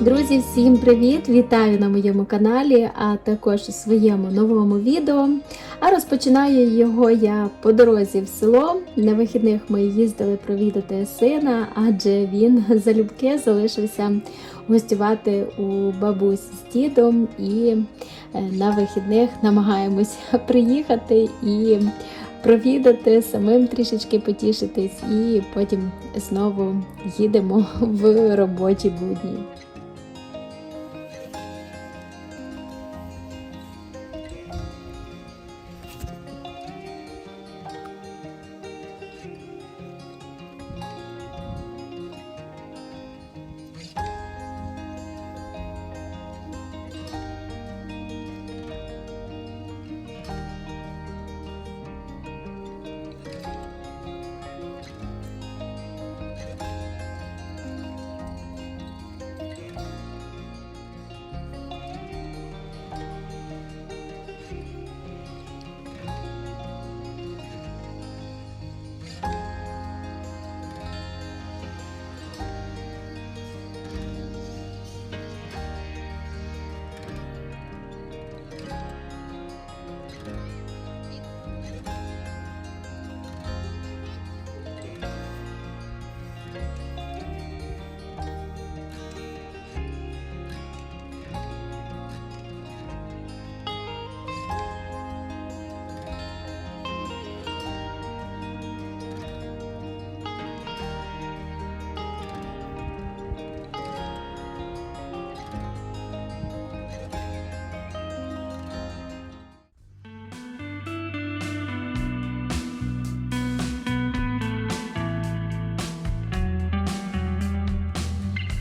Друзі, всім привіт! Вітаю на моєму каналі, а також у своєму новому відео. А розпочинаю його я по дорозі в село. На вихідних ми їздили провідати сина, адже він залюбки залишився гостювати у бабусі з дідом. І е, на вихідних намагаємось приїхати і провідати, самим трішечки потішитись, і потім знову їдемо в робочі будні.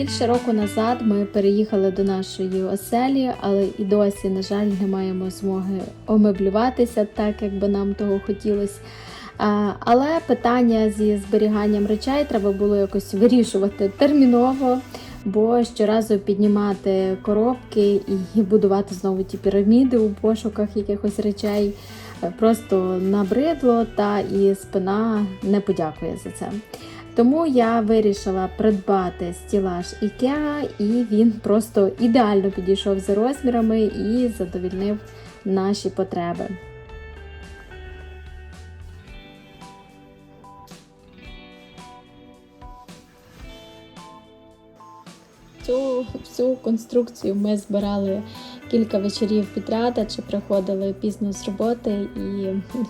Більше року назад ми переїхали до нашої оселі, але і досі, на жаль, не маємо змоги омеблюватися так, як би нам того хотілося. Але питання зі зберіганням речей треба було якось вирішувати терміново, бо щоразу піднімати коробки і будувати знову ті піраміди у пошуках якихось речей просто набридло, та і спина не подякує за це. Тому я вирішила придбати стілаж IKEA, і він просто ідеально підійшов за розмірами і задовільнив наші потреби. Цю всю конструкцію ми збирали кілька вечорів підряд, адже приходили пізно з роботи і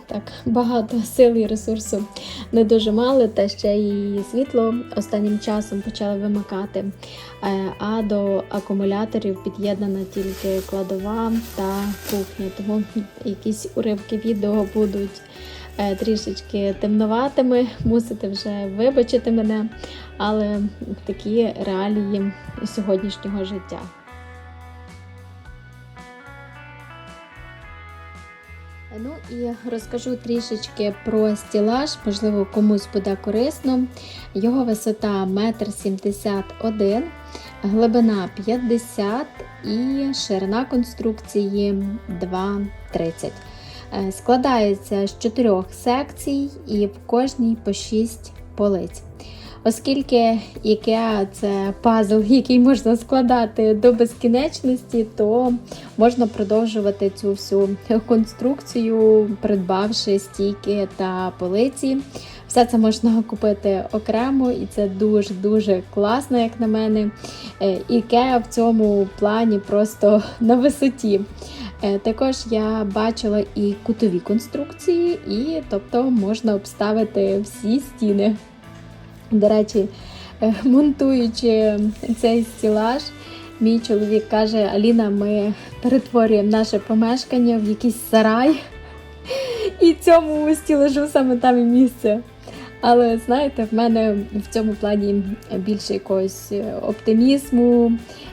так багато сил і ресурсу не дуже мали, та ще і світло останнім часом почали вимикати. Е, А до акумуляторів під'єднана тільки кладова та кухня. Тому якісь уривки відео будуть е, трішечки темноватими, мусите вже вибачити мене, але такі реалії сьогоднішнього життя. Ну і розкажу трішечки про стілаж, можливо, комусь буде корисно. Його висота 1,71 м, глибина 50 і ширина конструкції 2,30 Е, Складається з чотирьох секцій і в кожній по 6 полиць. Оскільки IKEA – це пазл, який можна складати до безкінечності, то можна продовжувати цю всю конструкцію, придбавши стійки та полиці. Все це можна купити окремо, і це дуже-дуже класно, як на мене. Е, IKEA в цьому плані просто на висоті. Е, Також я бачила і кутові конструкції, і тобто можна обставити всі стіни. До речі, е, монтуючи цей стілаж, мій чоловік каже: Аліна, ми перетворюємо наше помешкання в якийсь сарай, і цьому стілажу саме там і місце. Але знаєте, в мене в цьому плані більше якогось оптимізму.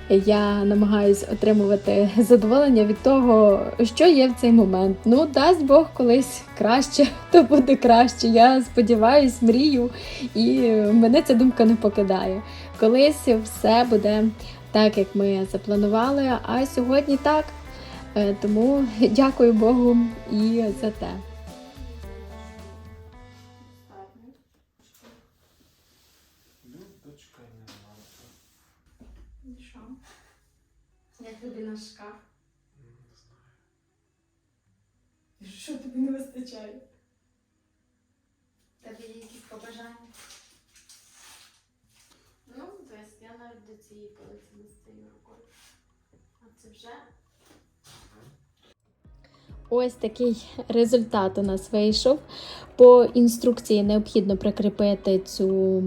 Я намагаюся отримувати задоволення від того, що є в цей момент. Ну, дасть Бог колись краще, то буде краще. Я сподіваюсь, мрію, і мене ця думка не покидає. Колись все буде так, як ми запланували. А сьогодні так. Е, Тому дякую Богу і за те. Тобі наш шкаф? Не знаю. Що тобі не вистачає? Тобі є якісь побажання? Ну, тобто я навіть до цієї полиці не стою рукою. А це вже. Ось такий результат у нас вийшов. По інструкції необхідно прикріпити цю е,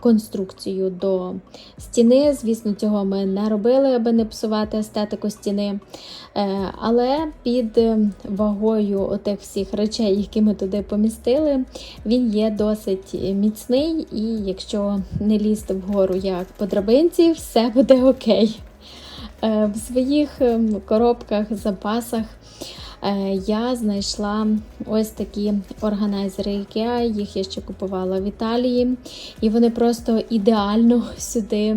конструкцію до стіни. Звісно, цього ми не робили, аби не псувати естетику стіни. Е, Але під е, вагою отих всіх речей, які ми туди помістили, він є досить міцний, і якщо не лізти вгору як по драбинці, все буде окей. В своїх ем, коробках, запасах я знайшла ось такі органайзери IKEA, їх я ще купувала в Італії, і вони просто ідеально сюди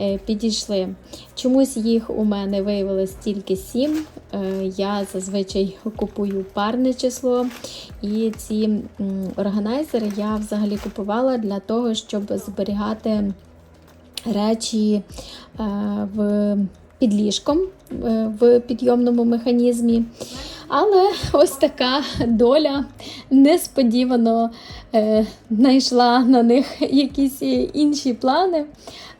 е, підійшли. Чомусь їх у мене виявилось тільки сім. Е, Я зазвичай купую парне число. І ці органайзери я взагалі купувала для того, щоб зберігати речі е, в під ліжком е, в підйомному механізмі. Але ось така доля несподівано е, знайшла на них якісь інші плани.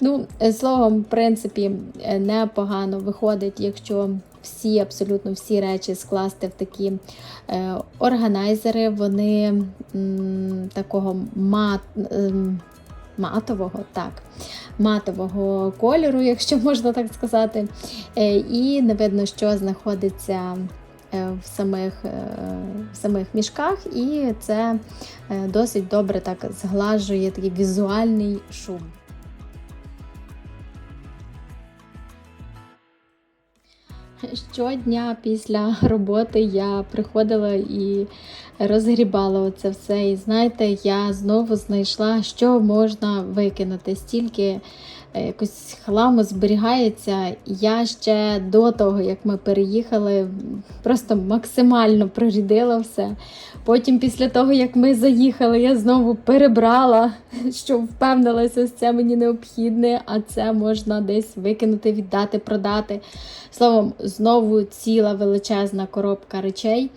Ну, е, словом, в принципі, е, непогано виходить, якщо всі, абсолютно всі речі скласти в такі е, органайзери. Вони м, такого мат, ем, матового, так, матового кольору, якщо можна так сказати. Е, І не видно, що знаходиться е, в самих, е, в самих мішках, і це е, досить добре так зглажує такий візуальний шум. Щодня після роботи я приходила і розгрібала оце все. І знаєте, я знову знайшла, що можна викинути. Стільки е, якось хламу зберігається. Я ще до того, як ми переїхали, просто максимально прорідила все. Потім, після того, як ми заїхали, я знову перебрала, що впевнилася, що це мені необхідне, а це можна десь викинути, віддати, продати. Словом, знову ціла величезна коробка речей,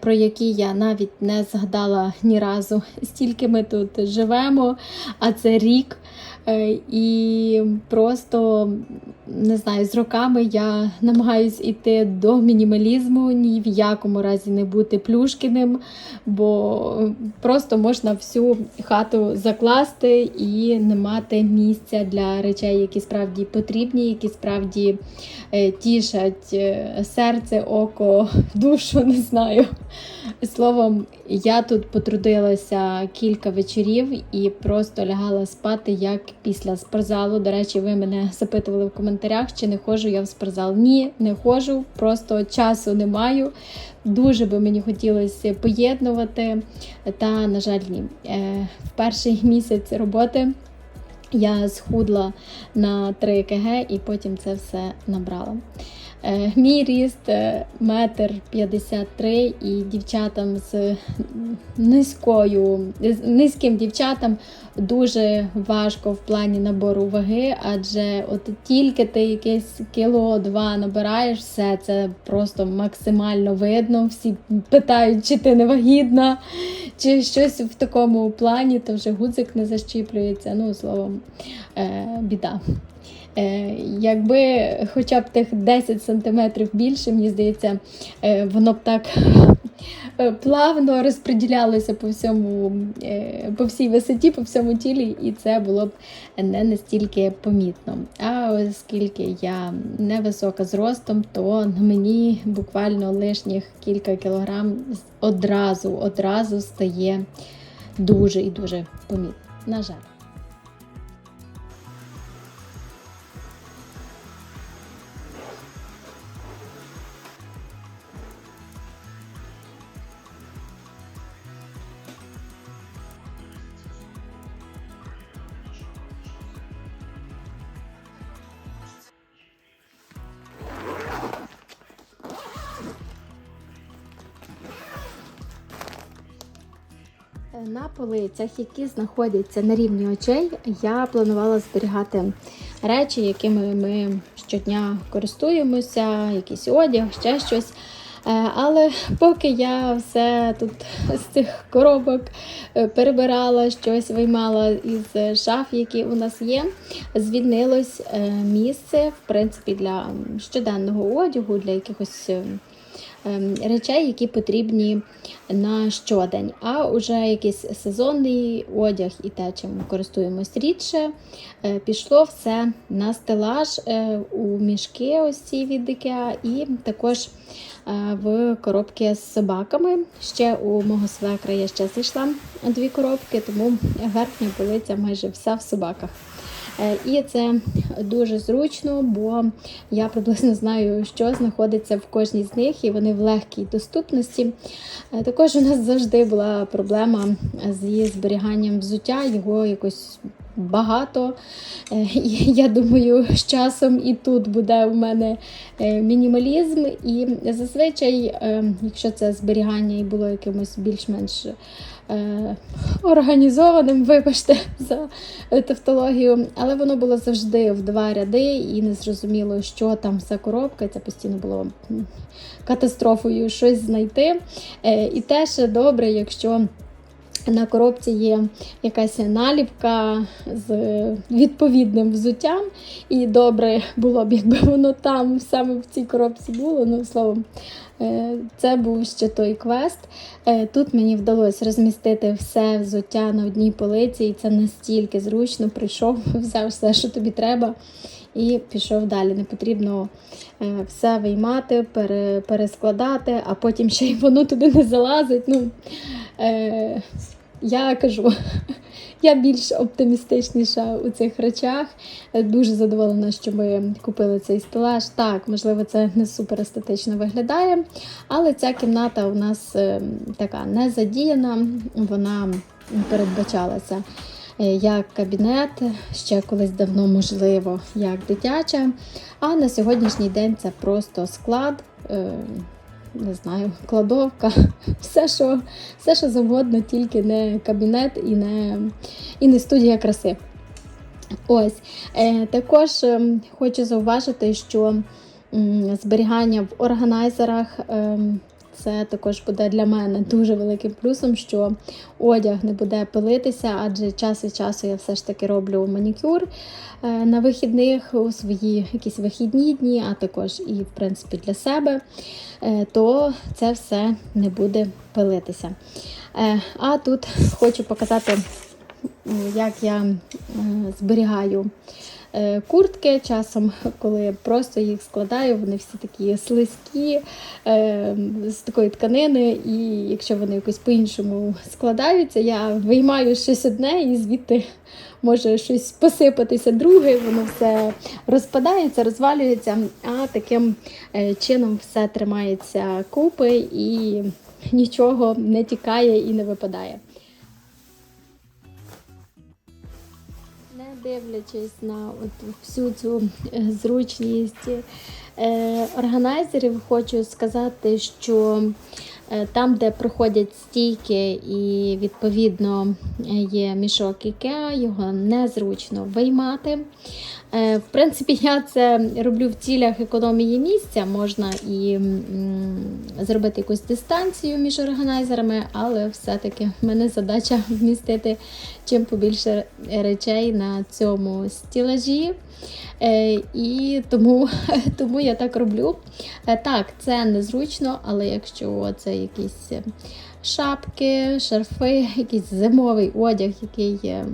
про які я навіть не згадала ні разу. Стільки ми тут живемо, а це рік. Е, І просто не знаю, з роками я намагаюсь іти до мінімалізму, ні в якому разі не бути плюшкіним, бо просто можна всю хату закласти і не мати місця для речей, які справді потрібні, які справді е, тішать е, серце, око, душу, не знаю. Словом, я тут потрудилася кілька вечорів і просто лягала спати як після спортзалу. До речі, ви мене запитували в коментарях, чи не ходжу я в спортзал. Ні, не ходжу, просто часу не маю. Дуже би мені хотілося поєднувати, та, на жаль, ні. Е, В перший місяць роботи я схудла на 3 кг і потім це все набрала. Е, Мій ріст е, метр 53 і дівчатам з низькою, з низьким дівчатам дуже важко в плані набору ваги, адже от тільки ти якесь кіло-два набираєш, все це просто максимально видно. Всі питають, чи ти не вагітна, чи щось в такому плані, то вже гудзик не защіплюється. Ну, словом, е, біда. Е, якби хоча б тих 10 сантиметрів більше, мені здається, е, воно б так е, плавно розподілялося по всьому, по всій висоті, по всьому тілі, і це було б не настільки помітно. А оскільки я невисока зростом, то на мені буквально лишніх кілька кілограм одразу, одразу стає дуже і дуже помітно. На жаль. На полицях, які знаходяться на рівні очей, я планувала зберігати речі, якими ми щодня користуємося, якийсь одяг, ще щось. Е, Але поки я все тут з цих коробок е, перебирала щось, виймала із шаф, які у нас є, звільнилось е, місце в принципі для щоденного одягу, для якихось. ем, Речей, які потрібні на щодень, а вже якийсь сезонний одяг і те, чим користуємось рідше, пішло все на стелаж у мішки ось ці від IKEA і також в коробки з собаками. Ще у мого свекра я ще знайшла дві коробки, тому верхня полиця майже вся в собаках. Е, І це дуже зручно, бо я приблизно знаю, що знаходиться в кожній з них, і вони в легкій доступності. Е, Також у нас завжди була проблема зі зберіганням взуття, його якось багато. Е, я думаю, з часом і тут буде у мене е, мінімалізм. І зазвичай, е, якщо це зберігання і було якимось більш-менш організованим, вибачте за тавтологію, але воно було завжди в два ряди і не зрозуміло, що там за коробка. Це постійно було катастрофою щось знайти. І теж добре, якщо. На коробці є якась наліпка з відповідним взуттям, і добре було б, якби воно там саме в цій коробці було. Ну, словом, е, це був ще той квест. Е, Тут мені вдалося розмістити все взуття на одній полиці, і це настільки зручно. Прийшов, взяв все, що тобі треба, і пішов далі. Не потрібно е, все виймати, перескладати, а потім ще й воно туди не залазить. Ну, е, я кажу, я більш оптимістичніша у цих речах. Е, Дуже задоволена, що ми купили цей стелаж. Так, можливо, це не супер естетично виглядає, але ця кімната у нас е, така не задіяна, вона передбачалася. Е, Як кабінет, ще колись давно можливо, як дитяча. А на сьогоднішній день це просто склад, е, не знаю, кладовка, все, що, все, що завгодно, тільки не кабінет і не, і не студія краси. Ось. Е, також ем, хочу зауважити, що зберігання в органайзерах. Це також буде для мене дуже великим плюсом, що одяг не буде пилитися, адже час від часу я все ж таки роблю манікюр е, на вихідних у свої якісь вихідні дні, а також і в принципі для себе, е, то це все не буде пилитися. Е, А тут хочу показати, як я зберігаю куртки часом, коли просто їх складаю, вони всі такі слизькі е, з такої тканини, і якщо вони якось по-іншому складаються, я виймаю щось одне і звідти може щось посипатися друге, воно все розпадається, розвалюється, а таким е, чином все тримається купи і нічого не тікає і не випадає. Дивлячись на от всю цю е, зручність е, органайзерів, хочу сказати, що там, де проходять стійки і відповідно є мішок IKEA, його незручно виймати. Е, В принципі, я це роблю в цілях економії місця. Можна і зробити якусь дистанцію між органайзерами, але все-таки в мене задача вмістити чим побільше речей на цьому стілажі. Е, І тому, тому я так роблю. Е, Так, це незручно, але якщо це якісь е, шапки, шарфи, якийсь зимовий одяг, який е,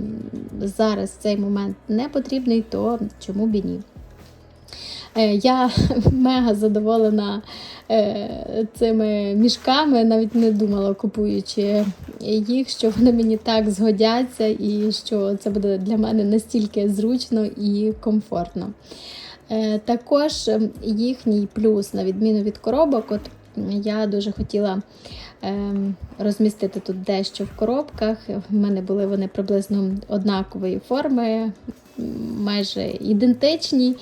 зараз в цей момент не потрібний, то чому б і ні? Е, Я мега задоволена е, цими мішками, навіть не думала, купуючи їх, що вони мені так згодяться і що це буде для мене настільки зручно і комфортно. Е, Також ем, їхній плюс, на відміну від коробок, от я дуже хотіла ем, розмістити тут дещо в коробках. В мене були вони приблизно однакової форми, майже ідентичні.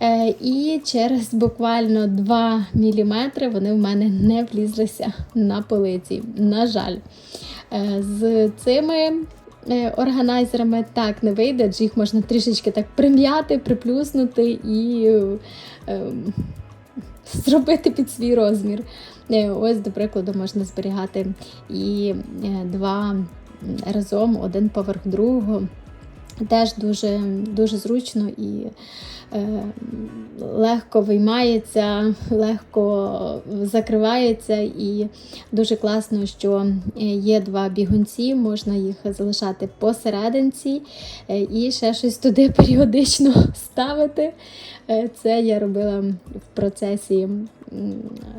Е, І через буквально 2 мм вони в мене не влізлися на полиці. На жаль, Е, з цими е, органайзерами так не вийде, адже їх можна трішечки так прим'яти, приплюснути і е, ем, зробити під свій розмір. Ось, до прикладу, можна зберігати і два разом, один поверх другого. Теж дуже, дуже зручно і е, легко виймається, легко закривається, і дуже класно, що е, є два бігунці, можна їх залишати посерединці е, і ще щось туди періодично ставити. Е, Це я робила в процесі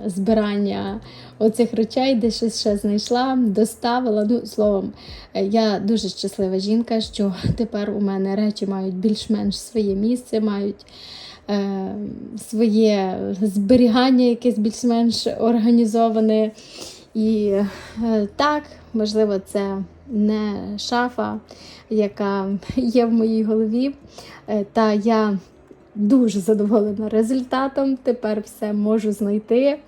збирання оцих речей, де щось ще знайшла, доставила. Ну, словом, я дуже щаслива жінка, що тепер у мене речі мають більш-менш своє місце, мають своє зберігання, якесь більш-менш організоване. І е, так, можливо, це не шафа, яка є в моїй голові. Е, Та я дуже задоволена результатом. Тепер все можу знайти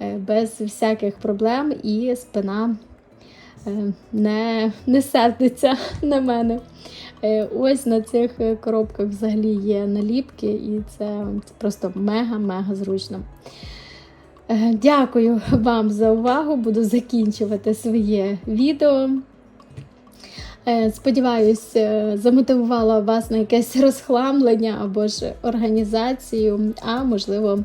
е, без всяких проблем, і спина е, не, не сердиться на мене. Е, Ось на цих е, коробках взагалі є наліпки, і це, просто мега-мега зручно. Е, Дякую вам за увагу. Буду закінчувати своє відео. Сподіваюсь, замотивувала вас на якесь розхламлення або ж організацію, а можливо,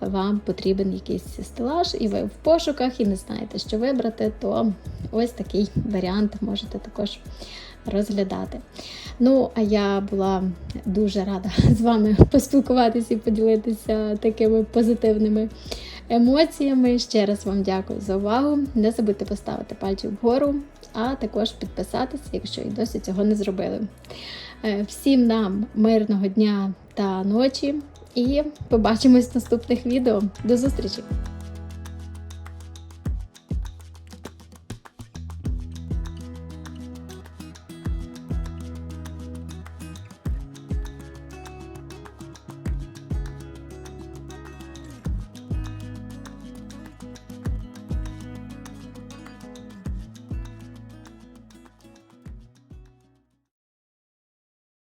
вам потрібен якийсь стелаж, і ви в пошуках і не знаєте, що вибрати, то ось такий варіант можете також розглядати. Ну, а я була дуже рада з вами поспілкуватися і поділитися такими позитивними емоціями. Ще раз вам дякую за увагу. Не забудьте поставити пальчик вгору, а також підписатися, якщо і досі цього не зробили. Е, Всім нам мирного дня та ночі і побачимось в наступних відео. До зустрічі!